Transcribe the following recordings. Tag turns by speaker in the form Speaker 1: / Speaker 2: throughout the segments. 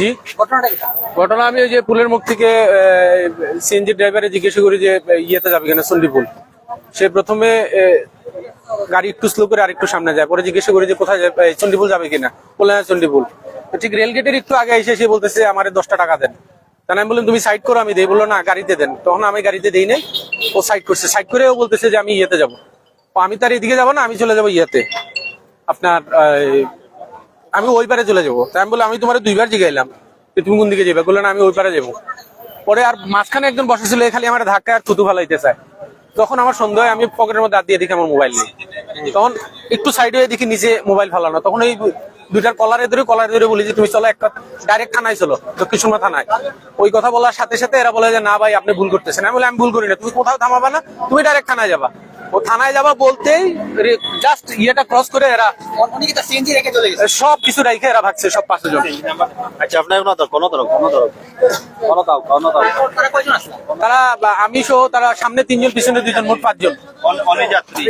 Speaker 1: জি? ঘটনা আমি ওই যে পুলের মুখ থেকে সিএনজি ড্রাইভারে জিজ্ঞেস করি যে ইয়েতে যাবে কিনা সন্দিপুল সে প্রথমে গাড়ি একটু স্লো করে আরেকটু সামনে যায়। পরে জিজ্ঞেস করি যে কোথায় যাবে চন্ডিপুল যাবে কিনা? বললেন হ্যাঁ চন্ডিপুল ঠিক রেল গেটের একটু আগে এসে সে বলতেছে আমার দশটা টাকা দেন। তাই আমি বললাম তুমি সাইড করো আমি দেই। বলল না গাড়িতে দেন। তখন আমি গাড়িতে দিই নাই ও সাইড করছে। সাইড করে ও বলতেছে যে আমি ইয়েতে যাব। আমি তার এদিকে যাব না আমি চলে যাব ইয়েতে। আপনার আমি ওই পারে চলে যাব। তাই আমি বললাম, আমি তোমার দুইবার জিগাইলাম। যে তুমি কোন দিকে যাবে? বলল, না, আমি ওই পারে যাব। পরে আর মাঝখানে একজন বসেছিল খালি আমার ধাক্কা আর থুতু ফালাইতে চায়। তখন আমার সন্দেহ আমি পকেটের মধ্যে দিয়ে দেখি আমার মোবাইল নেই। তখন একটু সাইডে দেখি নিচে মোবাইল ফালানো। তখন ওই দুইটার কলারে ধরে কলারে ধরে বলি যে, তুমি চলো একটা ডাইরেক্ট থানায় চলো দক্ষিণ সুরমা থানায়। ওই কথা বলার সাথে সাথে এরা বলে যে, না ভাই, আপনি ভুল করতেছেন। আমি বলি, আমি ভুল করি না। তুমি কোথাও থামাবা না, তুমি ডাইরেক্ট থানায় যাবা। ও থানায় যাবা বলতেই জাস্ট ইয়েটা ক্রস করে এরা
Speaker 2: উনি কি তার সিএনজি রেখে চলে গেছে।
Speaker 1: সব কিছু রাইখে এরা ভাগছে সব পাঁচশো জন।
Speaker 3: আচ্ছা আপনার কোনো দর কোনো দর কোনো দর কোনো দাও কোনো দাও
Speaker 2: তারা কয়জন আসলো
Speaker 1: তারা আমি সহ তারা সামনে তিনজন পিছনে দুজন মোট পাঁচজন।
Speaker 3: অনেক যাত্রী।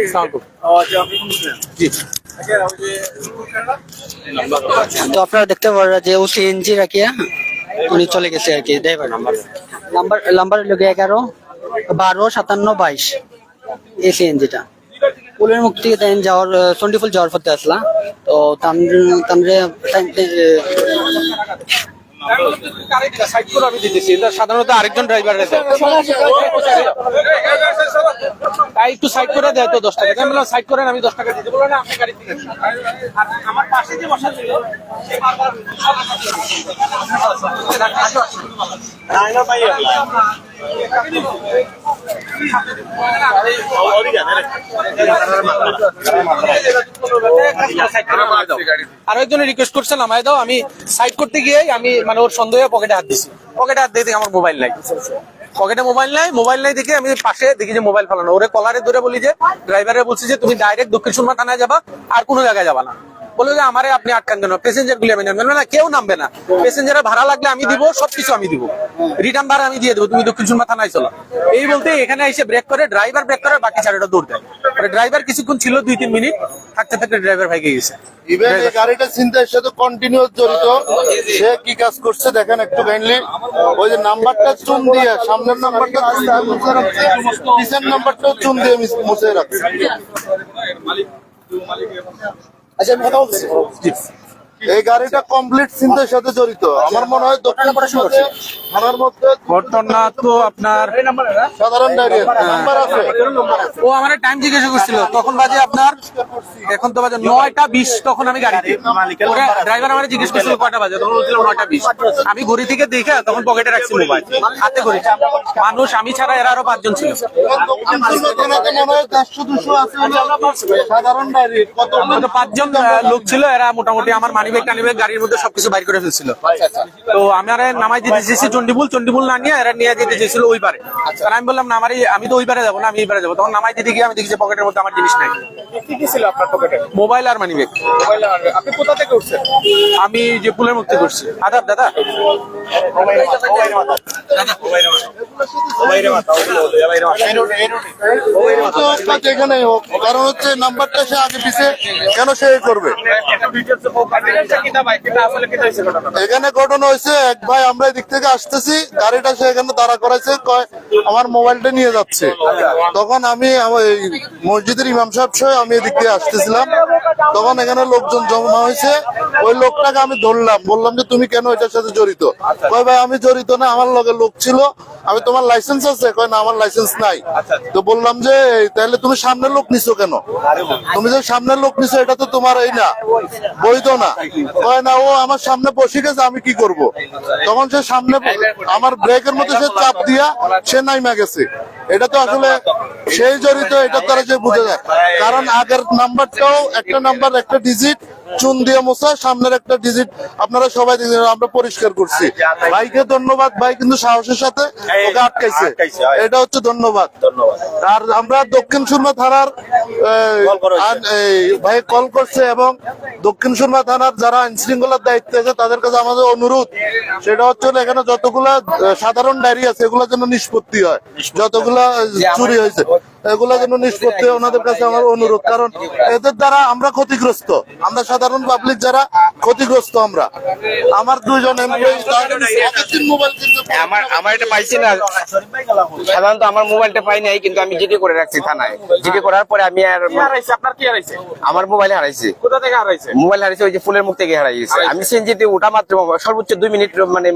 Speaker 1: জি।
Speaker 2: তো আপনারা দেখতে পারেন যে ও সিএনজি রাখিয়া উনি চলে গেছে আর কি ড্রাইভার নাম্বার নাম্বার নাম্বার হলো গিয়ে এগারো? বারো সাতান্ন বাইশ। এই সিএনজিটা পুলের মুখ থেকে তাই যাওয়ার আহ, চণ্ডীফুল যাওয়ার পথে আসলাম। তো তাম- তামরে
Speaker 1: আমি দিতেছি এটা সাধারণত আরেকজন ড্রাইভার তাই একটু সাইড করে দেয় তো দশ টাকা আমি বললাম সাইড করেন আমি দশ টাকা দিতে বললাম আপনি গাড়ি আর একজনে রিকোয়েস্ট করছে, নামায় দাও, আমি সাইড করতে গিয়ে আমি মানে ওর সন্দেহে পকেটে হাত দিছি পকেটে হাত দিয়ে আমার মোবাইল নাই। পকেটে মোবাইল নাই মোবাইল নাই দেখে আমি পাশে দেখি যে মোবাইল ফেলানো। ওরে কলারে ধরে বলি যে ড্রাইভারে বলছি যে, তুমি ডাইরেক্ট দক্ষিণ সুরমা থানায় যাবা, আর কোনো জায়গায় যাবা না। বলে যে আমারে আপনি আটকান কেন? প্যাসেঞ্জার গুলি আমি নামবেন না কেউ নামবে না। প্যাসেঞ্জারের ভাড়া লাগলে আমি দিব সবকিছু আমি দিব। রিটার্ন ভাড়া আমি দিয়ে দেবো তুমি দক্ষিণ সুরমা থানায় চলো। এই বলতে এখানে এসে ব্রেক করে ড্রাইভার ব্রেক করে বাকি চারটা দৌড় দেয়। ড্রাইভার কিছুক্ষণ ছিল দুই তিন মিনিট থাকতে থাকতে ড্রাইভার ভাইকে গেছে।
Speaker 4: ইভেন এই গাড়িটা সাথে কন্টিনিউস জড়িত। সে কি কাজ করছে দেখেন একটু কাইন্ডলি ওই যে নাম্বারটা চুন দিয়ে সামনের নাম্বারটা মুছে রাখছে পিছের নাম্বারটাও চুন দিয়ে মুছে রাখছে।
Speaker 2: আচ্ছা আমি কথা বলছি
Speaker 4: এই গাড়িটা কমপ্লিট চিন্তার সাথে জড়িত। আমার মনে হয় দক্ষিণ থানার মধ্যে
Speaker 1: ঘটনা তো আপনার
Speaker 4: সাধারণ ডায়রিয়া নাম্বার আছে।
Speaker 1: ও আমার টাইম জিজ্ঞাসা করছিল তখন বাজে আপনার এখন তো বাজে নয়টা বিশ তখন আমি গাড়িতে। ড্রাইভার আমার জিজ্ঞেস করছিল কয়টা বাজে তখন বলছিল নয়টা বিশ। আমি ঘড়ি থেকে দেখে তখন পকেটে রাখছি মোবাইল হাতে ঘড়ি। মানুষ আমি ছাড়া এরা আরও পাঁচজন ছিল।
Speaker 4: হয় সাধারণ ডায়রি।
Speaker 1: পাঁচজন লোক ছিল এরা মোটামুটি আমার মানি ব্যাগ টানি ব্যাগ গাড়ির মধ্যে সবকিছু বাইর করে ফেলছিল। তো আমি আর নামাই দিতে চেয়েছি চন্ডিপুল চন্ডিপুল না নিয়ে এরা নিয়ে যেতে চেয়েছিল ওই পারে কারণ আমি বললাম না আমার আমি তো ওই পারে যাব না আমি এই পারে যাব। তখন নামাই দিতে গিয়ে আমি দেখছি পকেটের মধ্যে আমার জিনিস নাই।
Speaker 5: কি কি ছিল আপনার পকেটে
Speaker 1: মোবাইল আর মানি ব্যাগ
Speaker 5: আপনি কোথা থেকে উঠছেন?
Speaker 1: আমি যে পুলের মুক্তি করছি আদাব দাদা?
Speaker 4: তো হোক কারণ হচ্ছে নাম্বারটা সে আগে পিছে কেন সে করবে? এখানে ঘটনা হয়েছে, এক ভাই আমরা এদিক থেকে আসতেছি, গাড়িটা সে এখানে দাঁড়া করাইছে, কয়, আমার মোবাইলটা নিয়ে যাচ্ছে। তখন আমি মসজিদের ইমাম সাহেব সহ আমি এদিক দিয়ে আসতেছিলাম। তখন এখানে লোকজন জমা হয়েছে। ওই লোকটাকে আমি ধরলাম, বললাম যে, তুমি কেন এটার সাথে জড়িত? কয়, ভাই, আমি জড়িত না, আমার লগে লোক ছিল। আমি তোমার লাইসেন্স আছে কয় না আমার লাইসেন্স নাই। তো বললাম যে তাহলে তুমি সামনের লোক নিছো কেন? তুমি যে সামনের লোক নিছো এটা তো তোমার এই না বৈধ না। কয় না ও আমার সামনে বসে গেছে আমি কি করব? তখন সে সামনে আমার ব্রেকের মধ্যে সে চাপ দিয়া সে নাইমা গেছে। এটা তো আসলে সেই জড়িত এটা তারা যে বুঝে যায়। কারণ আগের নাম্বারটাও একটা নাম্বার একটা ডিজিট চুন দিয়ে মোছা সামনের একটা ডিজিট আপনারা সবাই আমরা পরিষ্কার করছি। ভাইকে ধন্যবাদ ভাই কিন্তু সাহসের সাথে ওকে আটকাইছে। এটা হচ্ছে ধন্যবাদ।
Speaker 3: ধন্যবাদ।
Speaker 4: আর আমরা দক্ষিণ সুরমা থানার ভাই কল করছে এবং দক্ষিণ সুরমা থানার যারা আইন শৃঙ্খলার দায়িত্বে আছে তাদের কাছে আমাদের অনুরোধ সেটা হচ্ছে এখানে যতগুলা সাধারণ ডায়রি আছে এগুলো যেন নিষ্পত্তি হয়। যতগুলা চুরি হয়েছে। এগুলো যেন নিষ্পত্তি ওনাদের কাছে আমার অনুরোধ। কারণ এদের দ্বারা আমরা ক্ষতিগ্রস্ত। আমরা সাধারণ পাবলিক যারা ক্ষতিগ্রস্ত আমরা। আমার দুইজন এমপ্লয়ি
Speaker 6: আমার আমার এটা পাইছি না। সাধারণত আমার মোবাইলটা পাই নাই কিন্তু আমি জিডি করে রাখছি থানায়। জিডি করার পরে আমি আর
Speaker 5: আপনার কি হারাইছে?
Speaker 6: আমার মোবাইল হারাইছি।
Speaker 5: কোথা থেকে হারাইছে?
Speaker 6: মোবাইল হারিয়েছে ওই যে ফুলের মুখ থেকে হারাই গেছে আমি সিএনজিতে ওটা মাত্র সর্বোচ্চ দুই মিনিট মানে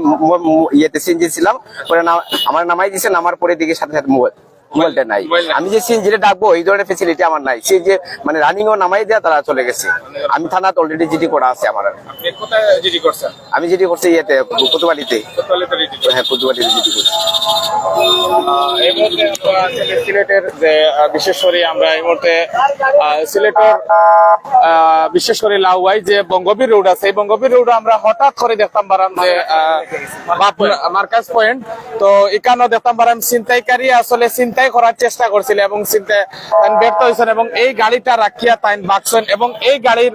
Speaker 6: ইয়েতে সিএনজি ছিলাম। পরে আমার নামাই দিছে নামার পরে দিকে সাথে সাথে মোবাইল মোবাইলটা নাই। আমি যে সিএনজিটা ডাকবো এই ধরনের ফেসিলিটি আমার নাই। সে যে মানে রানিং ও নামাই দেওয়া তারা চলে গেছে। আমি থানাতে অলরেডি জিডি করা আছে আমার।
Speaker 5: আপনি কোথায় জিডি করছেন?
Speaker 6: আমি জিডি করছি ইয়েতে হ্যাঁ কুতুবাড়িতে জিডি করছি।
Speaker 5: এই মুহূর্তে আসলে সিলেটের যে আহ, বিশেষ করে আমরা এই মুহূর্তে সিলেটের বিশেষ করে লাউয়াই যে বঙ্গবীর রোড আছে এই বঙ্গবীর রোড আমরা হঠাৎ করে দেখতাম যে মার্কাজ পয়েন্ট। তো এখানেও দেখতাম পারাম ছিনতাইকারী আসলে ছিনতাই করার চেষ্টা করছিল এবং ছিনতাই ব্যর্থ হয়েছেন এবং এই গাড়িটা রাখিয়া তাই বাকছেন এবং এই গাড়ির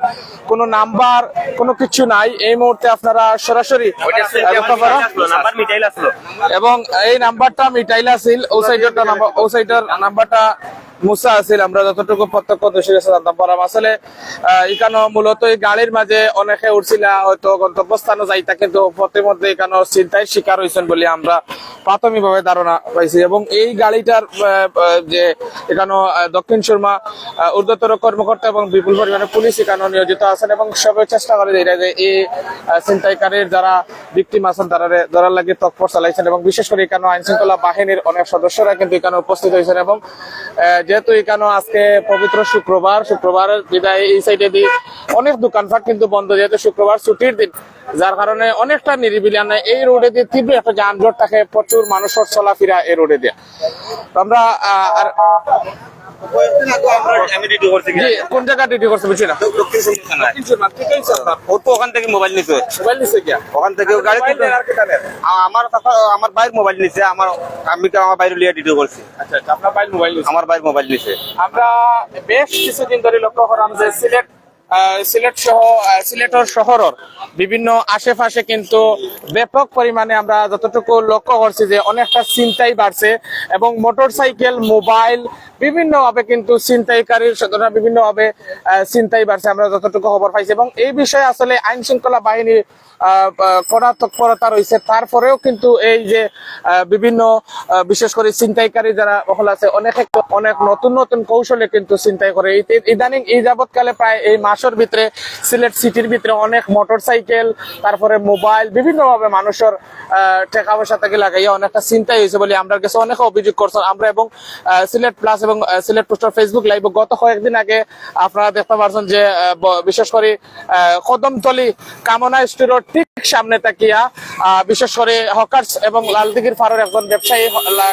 Speaker 5: কোনো নাম্বার কোনো কিছু নাই। এই মুহূর্তে আপনারা সরাসরি এবং এই নাম্বারটা মিটাইলা ছিল ও সাইডেরটা নাম্বার ও সাইডের নাম্বারটা মুসা আছিল। আমরা যতটুকু প্রত্যক্ষ দোষী জানতাম পারাম আসলে এখানে মূলত এই গাড়ির মাঝে অনেকে উঠছিল হয়তো গন্তব্যস্থানে যাইতা কিন্তু পথের মধ্যে এখানে চিন্তায় শিকার হয়েছেন বলে আমরা প্রাথমিকভাবে ধারণা পাইছি। এবং এই গাড়িটার যে এখানে দক্ষিণ আহ, ঊর্ধ্বতর কর্মকর্তা এবং বিপুল পরিমাণে পুলিশ এখানে নিয়োজিত আছেন এবং সবাই চেষ্টা করে এটা যে এই ছিনতাইকারীর যারা ভিকটিম আছেন তারা ধরার লাগে তৎপর চালাইছেন এবং বিশেষ করে এখানে আইন শৃঙ্খলা বাহিনীর অনেক সদস্যরা কিন্তু এখানে উপস্থিত হয়েছেন এবং যেহেতু এখানে আজকে পবিত্র শুক্রবার শুক্রবারের বিদায় এই সাইডে দিয়ে অনেক দোকানপাট কিন্তু বন্ধ যেহেতু শুক্রবার ছুটির দিন। যার কারণে অনেকটা নিরিবিলি আর নাই। এই রোডে দিয়ে তীব্র একটা যানজট থাকে প্রচুর মানুষের চলাফেরা এই রোডে দিয়ে। আমরা আর কোন জায়গা ডিউটি করছে বুঝছি না?
Speaker 3: ও তো ওখান থেকে মোবাইল নিছে।
Speaker 5: মোবাইল নিছে কি
Speaker 3: ওখান থেকে ও গাড়ি আমার আমার ভাইয়ের মোবাইল নিছে আমার আমি তো আমার বাইরে লিয়ে ডিউটি করছি।
Speaker 5: আচ্ছা আচ্ছা আপনার মোবাইল মোবাইল
Speaker 3: আমার ভাইয়ের মোবাইল নিছে।
Speaker 5: আমরা বেশ কিছুদিন ধরে লক্ষ্য করলাম যে সিলেট সিলেট সহ সিলেটের শহরের বিভিন্ন আশেপাশে কিন্তু ব্যাপক পরিমাণে আমরা যতটুকু লক্ষ্য করছি যে অনেকটা চিন্তাই বাড়ছে এবং মোটরসাইকেল মোবাইল বিভিন্নভাবে কিন্তু ছিনতাইকারীর সদনা বিভিন্ন ভাবে চিন্তাই বাড়ছে আমরা যতটুকু খবর পাইছি এবং এই বিষয়ে আসলে আইন শৃঙ্খলা বাহিনী আহ, আহ, কড়া তৎপরতা রয়েছে। তারপরেও কিন্তু এই যে বিভিন্ন বিশেষ করে ছিনতাইকারী যারা মহল আছে অনেক অনেক নতুন নতুন কৌশলে কিন্তু চিন্তাই করে। ইদানিং এই যাবৎকালে প্রায় এই মাসের ভিতরে সিলেট সিটির ভিতরে অনেক মোটর সাইকেল তারপরে মোবাইল বিভিন্ন ভাবে মানুষের টাকা পয়সা থেকে লাগাইয়া অনেকটা চিন্তাই হয়েছে বলে আমরা কাছে অনেক অভিযোগ করছেন। আমরা এবং সিলেট প্লাস এবং সিলেট পোস্টার ফেসবুক লাইভ গত কয়েকদিন আগে আপনারা দেখতে পারছেন যে বিশেষ করে কদমতলি কামনা স্টোরের ঠিক সামনে তাকিয়া বিশেষ করে হকার্স এবং লালদিঘির ফারুর একজন ব্যবসায়ী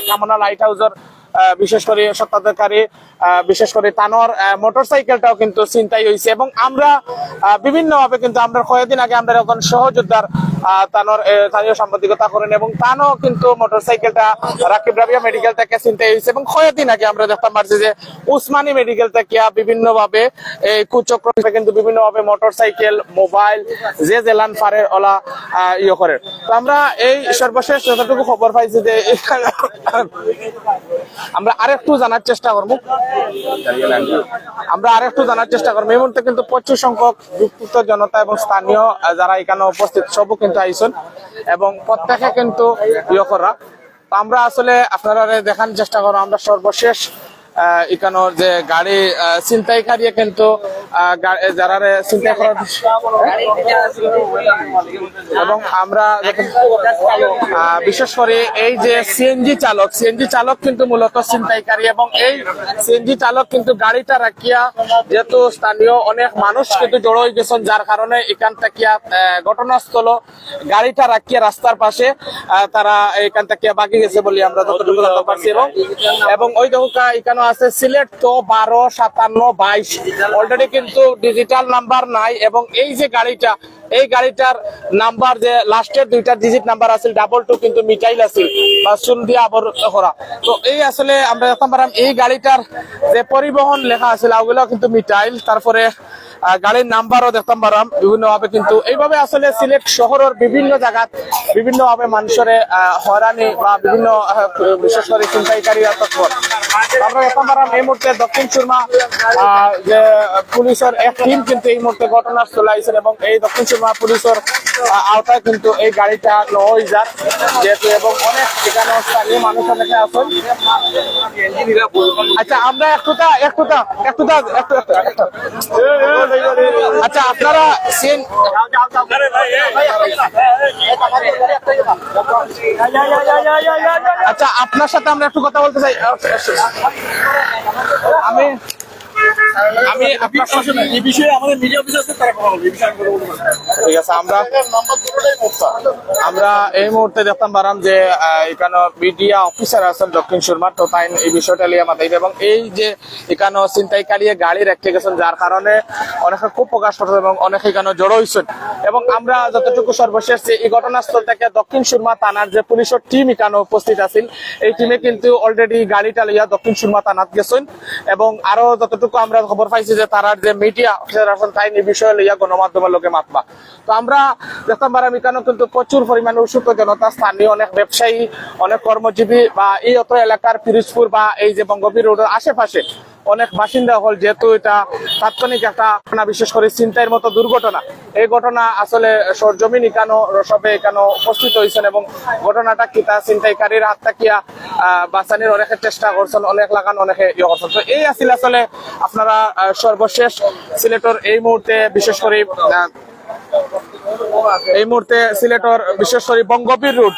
Speaker 5: কামনা লাইট হাউসের আহ, বিশেষ করে সত্তাধিকারী বিশেষ করে তানোর মোটরসাইকেলটাও কিন্তু চিন্তাই হয়েছে এবং আমরা বিভিন্নভাবে কিন্তু আমরা কয়েকদিন আগে আমরা এখন সহযোদ্ধার তানোর স্থানীয় সাংবাদিকতা করেন এবং তানও কিন্তু মোটর সাইকেলটা রাকিব রাবিয়া মেডিকেল থেকে চিন্তাই হয়েছে এবং আমরা দেখতে পারছি যে উসমানী মেডিকেল থেকে বিভিন্ন ভাবে এই কুচক্র কিন্তু বিভিন্ন ভাবে মোটর সাইকেল মোবাইল, যে জেলান ওলা ইয়ে করে। তো আমরা এই সর্বশেষ যতটুকু খবর পাইছি যে আমরা আরেকটু জানার চেষ্টা করব। আমরা আরেকটু জানার চেষ্টা করব। এই মুহূর্তে কিন্তু প্রচুর সংখ্যক বিক্ষুব্ধ জনতা এবং স্থানীয় যারা এখানে উপস্থিত সবও কিন্তু আইসন এবং প্রত্যেকে কিন্তু ইয়ে করা। তো আমরা আসলে আপনারা দেখানোর চেষ্টা করো আমরা সর্বশেষ আহ, এখানোর যে গাড়ি ছিনতাইকারী কিন্তু যারা রে করার এবং আমরা বিশেষ করে এই যে সিএনজি চালক সিএনজি চালক কিন্তু মূলত ছিনতাইকারী এবং এই সিএনজি চালক কিন্তু গাড়িটা রাখিয়া যেহেতু স্থানীয় অনেক মানুষ কিন্তু জড়ো হয়ে গেছেন যার কারণে এখান থেকে ঘটনাস্থল গাড়িটা রাখিয়া রাস্তার পাশে তারা এখান থেকে বাকি গেছে বলে আমরা যতটুকু জানতে পারছি এবং এবং ওই দেখো এখানে আছে সিলেট তো বারো সাতান্ন বাইশ। অলরেডি কিন্তু ডিজিটাল নাম্বার নাই এবং এই যে গাড়িটা, এই গাড়িটার নাম্বার যে লাস্টের দুইটা ডিজিট নাম্বার আছে ডাবল টু কিন্তু মিটাইল আছিল, বা চুন দিয়ে আবরত করা। তো এই আসলে আমরা দেখতে পারাম, এই গাড়িটার যে পরিবহন লেখা আছিল, ওগুলো কিন্তু মিটাইল। তারপরে গাড়ির নাম্বারও দেখতাম পারাম বিভিন্ন ভাবে কিন্তু এইভাবে আসলে সিলেট শহরের বিভিন্ন জায়গাত, বিভিন্নভাবে মানুষের হয়রানি বা বিভিন্ন বিশেষ করে চিন্তাইকারী তৎপর। আমরা এই মুহূর্তে দক্ষিণ সুরমা যে পুলিশের এক টিম কিন্তু এই মুহূর্তে ঘটনাস্থলে আইছেন এবং এই দক্ষিণ সুরমা পুলিশের আওতায় কিন্তু এই গাড়িটা যান যেহেতু এবং অনেক এখানে স্থানীয় মানুষ অনেকে আচ্ছা আমরা একটুটা একটুটা একটুটা একটু একটু একটু। আচ্ছা আপনারা আচ্ছা আপনার সাথে আমরা একটু কথা বলতে চাই। আমি আমি আপনার
Speaker 7: এই বিষয়ে আমাদের মিডিয়া অফিস আছে তারা কথা বলবে এই বিষয়ে।
Speaker 5: ঠিক আছে আমরা আমরা এই মুহূর্তে দেখতাম পারাম যে এখানে মিডিয়া অফিসার আছেন দক্ষিণ সুরমার তো তাই এই বিষয়টা মাথায় এবং এই যে এখানে গাড়ি রেখে গেছেন যার কারণে অনেকে খুব প্রকাশ করছেন এবং অনেকে এখানে জড়ো হয়েছেন। এবং আমরা যতটুকু সর্বশেষ এই ঘটনাস্থল থেকে দক্ষিণ সুরমা থানার যে পুলিশের টিম এখানে উপস্থিত আছিল এই টিমে কিন্তু অলরেডি গাড়িটা লইয়া দক্ষিণ সুরমা থানাত গেছেন। এবং আরও যতটুকু আমরা খবর পাইছি যে তারার যে মিডিয়া অফিসার আছেন, তাই নিয়ে বিষয় লইয়া গণমাধ্যমের লোকে মাতবা। তো আমরা দেখতাম আমি কেন কিন্তু প্রচুর পরিমাণে উৎসুক জনতা, স্থানীয় অনেক ব্যবসায়ী, অনেক কর্মজীবী বা এই অত এলাকার পিরিজপুর বা এই যে বঙ্গবীর রোডের আশেপাশে অনেক বাসিন্দা হল, যেহেতু এটা তাৎক্ষণিক একটা ঘটনা, বিশেষ করে চিন্তার মতো দুর্ঘটনা। এই ঘটনা আসলে সরজমিন ইকানো সবে এখানে উপস্থিত হয়েছেন এবং ঘটনাটা কি তা চিন্তাইকারীর হাত থাকিয়া বাঁচানির অনেকে চেষ্টা করছেন, অনেক লাগান, অনেকে ইয়ে করছেন। তো এই আছিল আসলে আপনারা সর্বশেষ সিলেটর এই মুহূর্তে বিশেষ করে এই মুহূর্তে সিলেটর বিশেষ করে বঙ্গবীর রোড।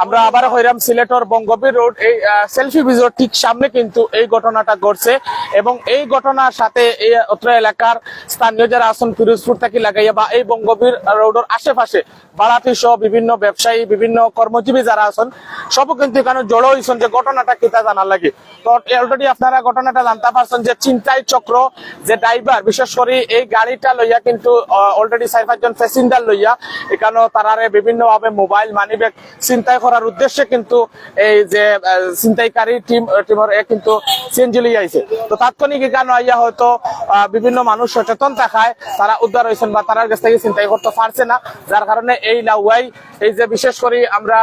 Speaker 5: আমরা আবার হইরাম সিলেটর বঙ্গবীর রোড, এই সেলফি ব্রিজের ঠিক সামনে কিন্তু এই ঘটনাটা ঘটছে এবং এই ঘটনার সাথে এই অত্র এলাকার স্থানীয় যারা আছেন, ফিরোজপুর থেকে লাগাইয়া বা এই বঙ্গবীর রোডের আশেপাশে বাড়াতি সহ বিভিন্ন ব্যবসায়ী, বিভিন্ন কর্মজীবী যারা আছেন সব কিন্তু এখানে জড়ো হয়েছেন যে ঘটনাটা কিতা জানার লাগে। তো অলরেডি আপনারা ঘটনাটা জানতে পারছেন যে চিন্তাই চক্র, যে ড্রাইভার বিশেষ করে এই গাড়িটা লইয়া কিন্তু অলরেডি চার পাঁচজন প্যাসেঞ্জার লইয়া এখানে তারারে বিভিন্নভাবে মোবাইল মানি ব্যাগ চিন্তাই করার উদ্দেশ্যে কিন্তু এই যে আহ, ছিনতাইকারী টিম টিমের কিন্তু সিএনজি লইয়া আইছে। তো তাৎক্ষণিক এখানে আইয়া হয়তো বিভিন্ন মানুষ সচেতন থাকায় তারা উদ্ধার হয়েছেন বা তারার কাছ থেকে চিন্তাই করতে পারছে না। যার কারণে এই লাউয়াই এই যে বিশেষ করে আমরা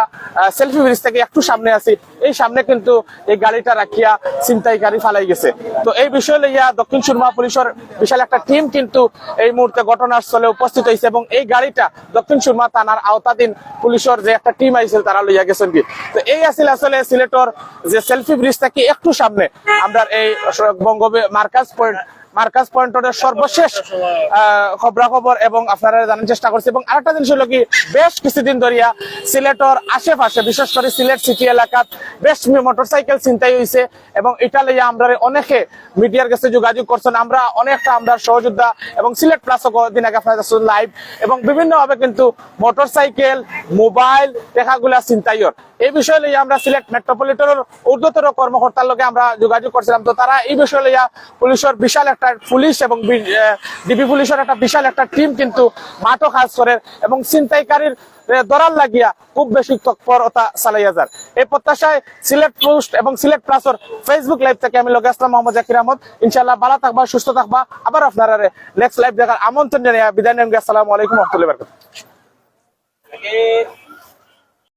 Speaker 5: সেলফি ব্রিজ থেকে একটু সামনে আছি এই সামনে কিন্তু এই গাড়িটা রাখিয়া ছিনতাইকারী ফালাই গেছে। তো এই বিষয় লইয়া দক্ষিণ সুরমা পুলিশের বিশাল একটা টিম কিন্তু এই মুহূর্তে ঘটনাস্থলে উপস্থিত হয়েছে এবং এই গাড়িটা দক্ষিণ সুরমা থানার আওতাধীন পুলিশের যে একটা টিম আইছিল তারা লইয়া গেছেন কি? তো এই আছিল আসলে সিলেটর যে সেলফি ব্রিজ কি একটু সামনে? আমরা এই বঙ্গ মার্কাজ পয়েন্ট মার্কাজ পয়েন্টের সর্বশেষ খবরা খবর এবং আপনারা জানার চেষ্টা করছি। এবং আরেকটা জিনিস হলো কি, বেশ কিছুদিন ধরিয়া সিলেটর আশেপাশে, বিশেষ করে সিলেট সিটি এলাকাত বেশ মোটরসাইকেল চিন্তাই হয়েছে এবং এটা লইয়া আমরা অনেকে মিডিয়ার কাছে যোগাযোগ করছেন। আমরা অনেকটা আমরা সহযোদ্ধা এবং সিলেট প্লাস দিন আগে আপনার লাইভ এবং বিভিন্ন ভাবে কিন্তু মোটরসাইকেল, মোবাইল দেখাগুলা চিন্তাইয়র এই বিষয় লইয়া আমরা সিলেট মেট্রোপলিটনের ঊর্ধ্বতর কর্মকর্তার লগে আমরা যোগাযোগ করছিলাম। তো তারা এই বিষয়ে লইয়া পুলিশের বিশাল একটা পুলিশ এবং ডিবি পুলিশের একটা বিশাল একটা টিম কিন্তু মাঠও কাজ করে এবং ছিনতাইকারীর দরাল লাগিয়া খুব বেশি তৎপরতা চালাইয়া যার এই প্রত্যাশায় সিলেট পোস্ট এবং সিলেট প্লাসর ফেসবুক লাইভ থেকে আমি লোকে আসলাম মোহাম্মদ জাকির আহমদ। ইনশাল্লাহ ভালো থাকবা, সুস্থ থাকবা। আবার আপনারা নেক্সট লাইভ দেখার আমন্ত্রণ জানিয়ে বিদায় নেন আসসালামু আলাইকুম রহমতুল্লাহ